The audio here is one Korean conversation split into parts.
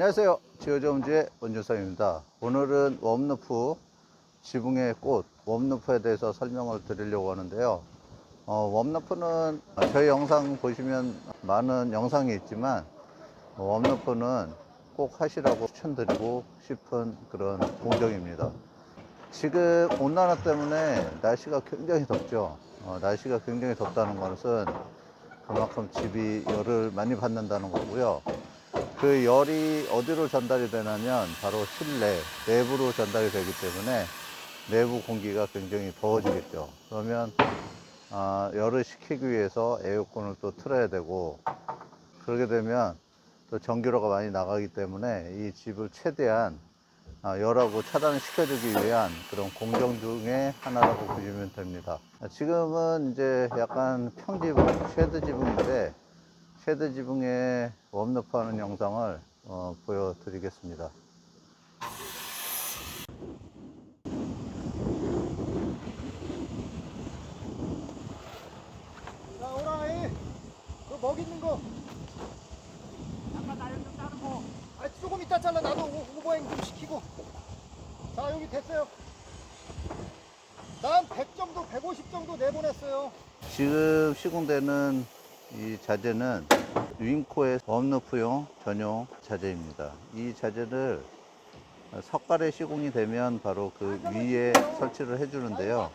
안녕하세요. 지어저음주의 원주성입니다. 오늘은 웜루프 지붕의 꽃 웜루프에 대해서 설명을 드리려고 하는데요. 어, 웜루프는 저희 영상 보시면 많은 영상이 있지만 웜루프는 꼭 하시라고 추천드리고 싶은 그런 공정입니다. 지금 온난화 때문에 날씨가 굉장히 덥죠. 어, 날씨가 굉장히 덥다는 것은 그만큼 집이 열을 많이 받는다는 거고요. 그 열이 어디로 전달이 되냐면 바로 실내 내부로 전달이 되기 때문에 내부 공기가 굉장히 더워지겠죠. 그러면 아, 열을 식히기 위해서 에어컨을 또 틀어야 되고 그러게 되면 또 전기료가 많이 나가기 때문에 이 집을 최대한 아, 열하고 차단을 시켜주기 위한 그런 공정 중에 하나라고 보시면 됩니다. 아, 지금은 이제 약간 평지붕, 쉐드 지붕인데 쉐드 지붕에 웜루프 하는 영상을 어, 보여드리겠습니다. 자, 오라이. 그 먹이는 거. 아까 나름 좀 자르고. 아, 조금 이따 잘라. 나도 오- 오버행 좀 시키고. 자, 여기 됐어요. 난 100 정도, 150 정도 내보냈어요. 지금 시공되는 이 자재는 윙코의 웜루프용 전용 자재입니다. 이 자재를 석가래 시공이 되면 바로 그 위에 설치를 해주는데요.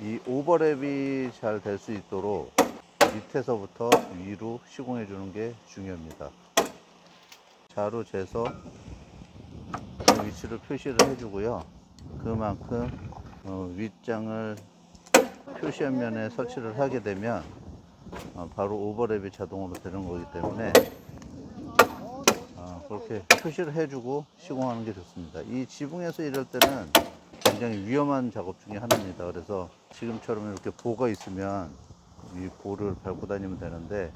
이 오버랩이 잘 될 수 있도록 밑에서부터 위로 시공해 주는 게 중요합니다. 자로 재서 그 위치를 표시를 해주고요. 그만큼 어, 윗장을 표시한 면에 설치를 하게 되면 어, 바로 오버랩이 자동으로 되는 거기 때문에 어, 그렇게 표시를 해주고 시공하는 게 좋습니다. 이 지붕에서 일할 때는 굉장히 위험한 작업 중에 하나입니다. 그래서 지금처럼 이렇게 보가 있으면 이 보를 밟고 다니면 되는데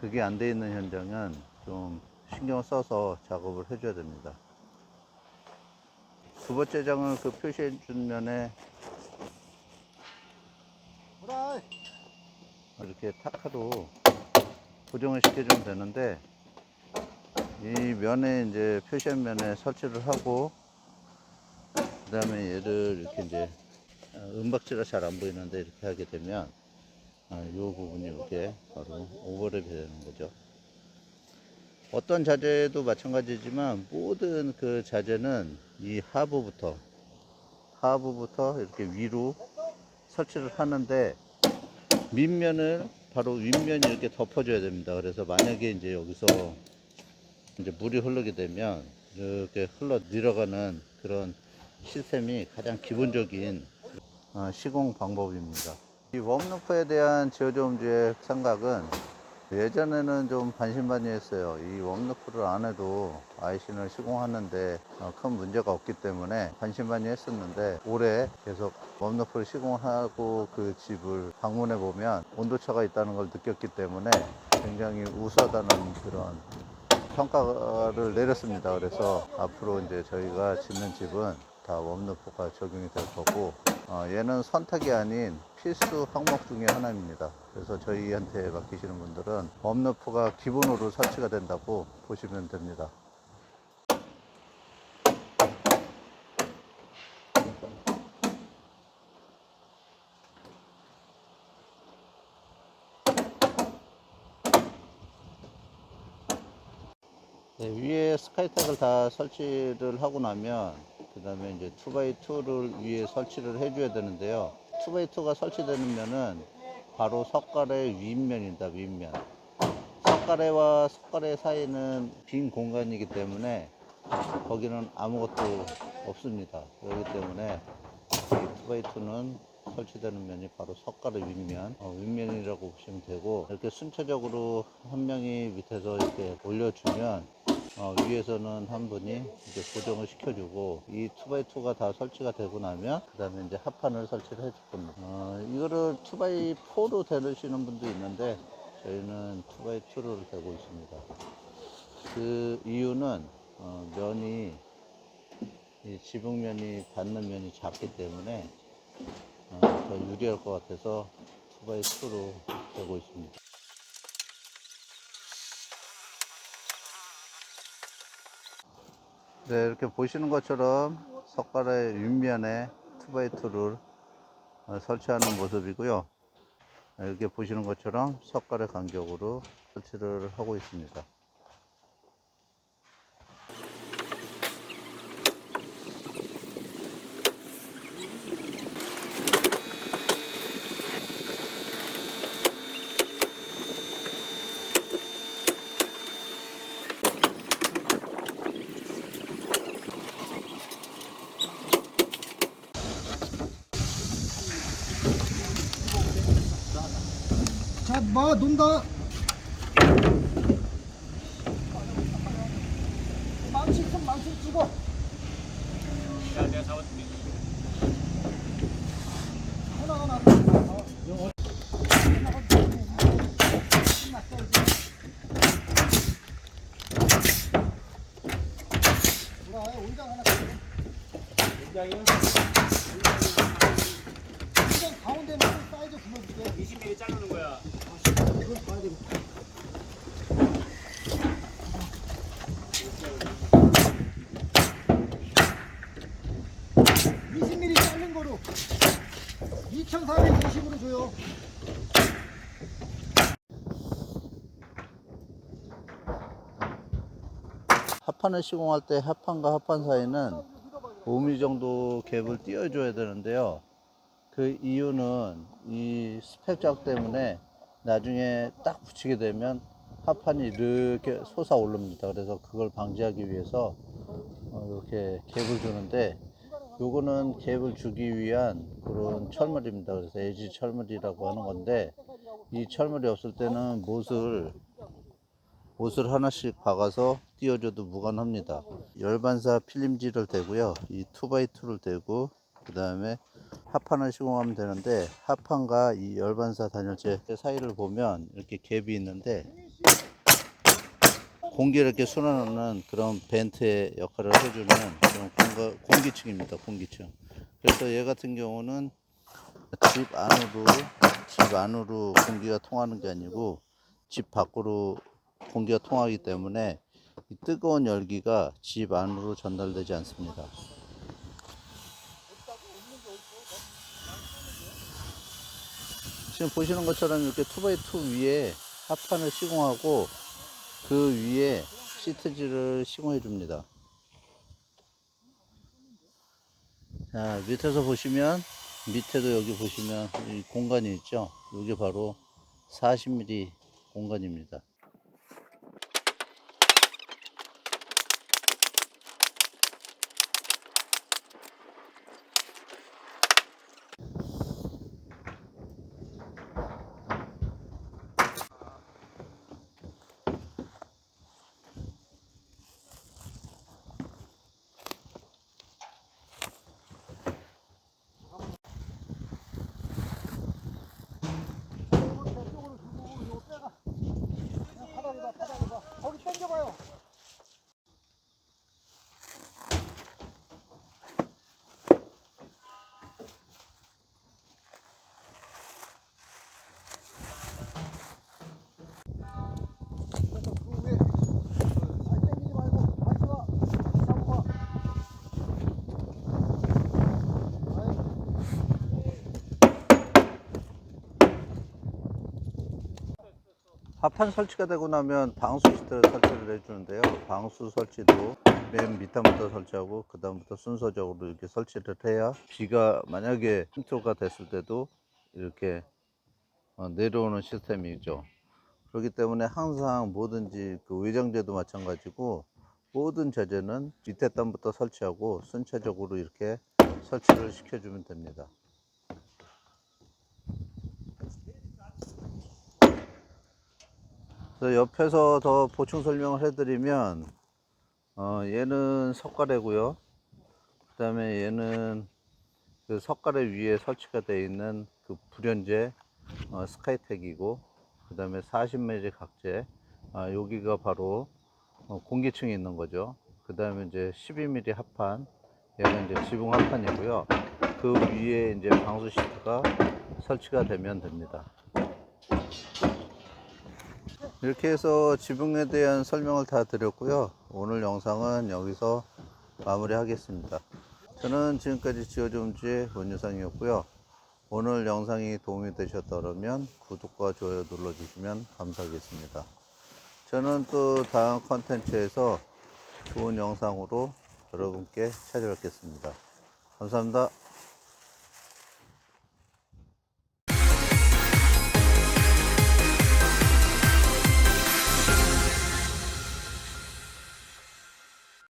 그게 안 돼 있는 현장은 좀 신경을 써서 작업을 해줘야 됩니다. 두 번째 장을 그 표시해 준 면에 오라이. 이렇게 타카로 고정을 시켜주면 되는데 이 면에 이제 표시한 면에 설치를 하고 그 다음에 얘를 이렇게 이제 어, 은박지가 잘 안 보이는데 이렇게 하게 되면 어, 이 부분이 이렇게 바로 오버랩이 되는 거죠. 어떤 자재도 마찬가지지만 모든 그 자재는 이 하부부터 하부부터 이렇게 위로 설치를 하는데 밑면을 바로 윗면이 이렇게 덮어줘야 됩니다. 그래서 만약에 이제 여기서 이제 물이 흐르게 되면 이렇게 흘러 내려가는 그런 시스템이 가장 기본적인 어, 시공 방법입니다. 이 웜루프에 대한 지어조음주의 생각은 예전에는 좀 반신반의했어요. 이 웜루프를 안 해도 아이신을 시공하는데 어, 큰 문제가 없기 때문에 반신반의했었는데 올해 계속 웜루프를 시공하고 그 집을 방문해 보면 온도차가 있다는 걸 느꼈기 때문에 굉장히 우수하다는 그런 평가를 내렸습니다. 그래서 앞으로 이제 저희가 짓는 집은 다 웜루프가 적용이 될 거고 어, 얘는 선택이 아닌 필수 항목 중에 하나입니다. 그래서 저희한테 맡기시는 분들은 웜루프가 기본으로 설치가 된다고 보시면 됩니다. 네, 위에 스카이텍을 다 설치를 하고 나면 그 다음에 이제 2x2를 위에 설치를 해줘야 되는데요. 2x2가 설치되는 면은 바로 석가래 윗면입니다 윗면. 석가래와 석가래 사이는 빈 공간이기 때문에 거기는 아무것도 없습니다. 그렇기 때문에 이 2x2는 설치되는 면이 바로 석가래 윗면 어, 윗면이라고 보시면 되고 이렇게 순차적으로 한 명이 밑에서 이렇게 올려주면 어, 위에서는 한 분이 이제 고정을 시켜주고 이 2x2가 다 설치가 되고 나면 그 다음에 이제 합판을 설치를 해줄 겁니다. 어, 이거를 2x4로 대르시는 분도 있는데 저희는 2x2를 대고 있습니다. 그 이유는 어, 면이 이 지붕면이 닿는 면이 작기 때문에 어, 더 유리할 것 같아서 2x2로 되고 있습니다. 네, 이렇게 보시는 것처럼 석가래 윗면에 투바이투를 어, 설치하는 모습이고요. 네, 이렇게 보시는 것처럼 석가래 간격으로 설치를 하고 있습니다. 논다. 망치 좀 망치 찍어. 야, 내가 잡았는데. 하나 하나. 온장 하나 줘. 굉장히요? 온장 가운데는 사이즈 불러줄게. 20mm 자르는 거야. 이걸 봐야 되겠다. (20 mm) 자른 거로 (2450으로) 줘요 합판을 시공할 때 합판과 합판 사이는 5mm 정도 갭을 띄워줘야 되는데요. 그 이유는 이 스펙작 때문에 나중에 딱 붙이게 되면 합판이 이렇게 솟아 오릅니다. 그래서 그걸 방지하기 위해서 어, 이렇게 갭을 주는데 요거는 갭을 주기 위한 그런 철물입니다. 그래서 에지 철물이라고 하는 건데 이 철물이 없을 때는 못을 못을 하나씩 박아서 띄워줘도 무관합니다. 열반사 필름지를 대고요. 이 2x2를 대고 그 다음에 합판을 시공하면 되는데 합판과 이 열반사 단열재 사이를 보면 이렇게 갭이 있는데 공기를 이렇게 순환하는 그런 벤트의 역할을 해주는 그런 공기층입니다. 공기층. 그래서 얘 같은 경우는 집 안으로 집 안으로 공기가 통하는 게 아니고 집 밖으로 공기가 통하기 때문에 이 뜨거운 열기가 집 안으로 전달되지 않습니다. 지금 보시는 것처럼 이렇게 2x2 위에 합판을 시공하고 그 위에 시트지를 시공해 줍니다. 자, 밑에서 보시면 밑에도 여기 보시면 이 공간이 있죠. 이게 바로 40mm 공간입니다. 저쪽으로 주고 요 빼가 그냥 바닥에 봐 바닥에 봐 거기 당겨봐요 그래서 그 위에 살 당기지 말고 다시 와 다시 잡고 와 아이, 합판 설치가 되고 나면 방수 시트를 설치를 해주는데요. 방수 설치도 맨 밑단부터 설치하고 그 다음부터 순서적으로 이렇게 설치를 해야 비가 만약에 힌트가 됐을 때도 이렇게 어, 내려오는 시스템이죠. 그렇기 때문에 항상 뭐든지 그 외장재도 마찬가지고 모든 제재는 밑에 단부터 설치하고 순차적으로 이렇게 설치를 시켜주면 됩니다. 그래서 옆에서 더 보충 설명을 해드리면 어, 얘는 석가래고요. 그 다음에 얘는 그 석가래 위에 설치가 되어 있는 그 불연제 어, 스카이텍이고 그 다음에 40mm 각재 아, 여기가 바로 어, 공기층이 있는 거죠. 그 다음에 이제 12mm 합판 얘는 이제 지붕 합판이고요. 그 위에 이제 방수 시트가 설치가 되면 됩니다. 이렇게 해서 지붕에 대한 설명을 다 드렸고요. 오늘 영상은 여기서 마무리 하겠습니다. 저는 지금까지 지어좀지의 원유상이었고요. 오늘 영상이 도움이 되셨다면 구독과 좋아요 눌러주시면 감사하겠습니다. 저는 또 다음 컨텐츠에서 좋은 영상으로 여러분께 찾아뵙겠습니다. 감사합니다.